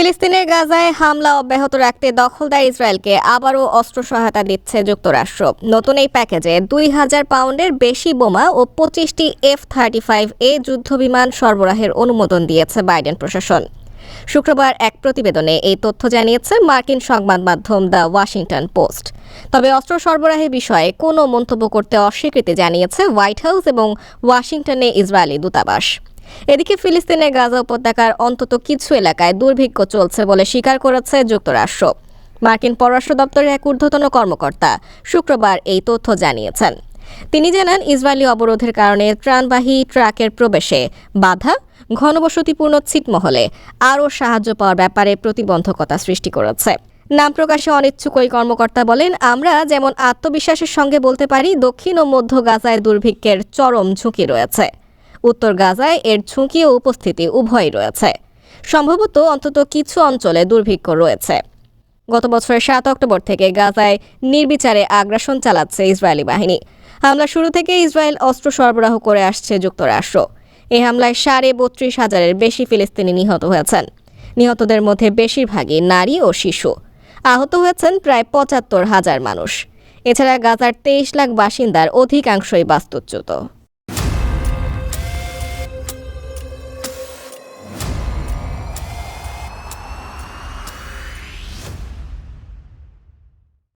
ফিলিস্তিনের গাজায় হামলা অব্যাহত রাখতে দখলদার ইসরায়েলকে আবারও অস্ত্র সহায়তা দিচ্ছে যুক্তরাষ্ট্র। নতুন এই প্যাকেজে দুই হাজার পাউন্ডের বেশি বোমা ও পঁচিশটি এফ থার্টি ফাইভ এ যুদ্ধবিমান সরবরাহের অনুমোদন দিয়েছে বাইডেন প্রশাসন। শুক্রবার এক প্রতিবেদনে এই তথ্য জানিয়েছে মার্কিন সংবাদ মাধ্যম দ্য ওয়াশিংটন পোস্ট। তবে অস্ত্র সরবরাহের বিষয়ে কোনো মন্তব্য করতে অস্বীকৃতি জানিয়েছে হোয়াইট হাউস এবং ওয়াশিংটনে ইসরায়েলি দূতাবাস। এদিকে ফিলিস্তিনের গাজা উপত্যকার অন্তত কিছু এলাকায় দুর্ভিক্ষ চলছে বলে স্বীকার করেছে যুক্তরাষ্ট্র। মার্কিন পররাষ্ট্র দপ্তরের এক ঊর্ধ্বতন কর্মকর্তা শুক্রবার এই তথ্য জানিয়েছেন। তিনি জানান, ইসরায়েলি অবরোধের কারণে ত্রাণবাহী ট্রাকের প্রবেশে বাধা, ঘনবসতিপূর্ণ ছিটমহলে আরও সাহায্য পাওয়ার ব্যাপারে প্রতিবন্ধকতা সৃষ্টি করেছে। নাম প্রকাশে অনিচ্ছুক ওই কর্মকর্তা বলেন, আমরা যেমন আত্মবিশ্বাসের সঙ্গে বলতে পারি, দক্ষিণ ও মধ্য গাজায় দুর্ভিক্ষের চরম ঝুঁকি রয়েছে। উত্তর গাজায় এর ঝুঁকি ও উপস্থিতি উভয়ই রয়েছে। সম্ভবত অন্তত কিছু অঞ্চলে দুর্ভিক্ষ রয়েছে। গত বছরের সাত অক্টোবর থেকে গাজায় নির্বিচারে আগ্রাসন চালাচ্ছে ইসরায়েলি বাহিনী। হামলা শুরু থেকে ইসরায়েল অস্ত্র সরবরাহ করে আসছে যুক্তরাষ্ট্র। এই হামলায় সাড়ে বত্রিশ হাজারের বেশি ফিলিস্তিনি নিহত হয়েছেন। নিহতদের মধ্যে বেশিরভাগই নারী ও শিশু। আহত হয়েছেন প্রায় পঁচাত্তর হাজার মানুষ। এছাড়া গাজার তেইশ লাখ বাসিন্দার অধিকাংশই বাস্তুচ্যুত।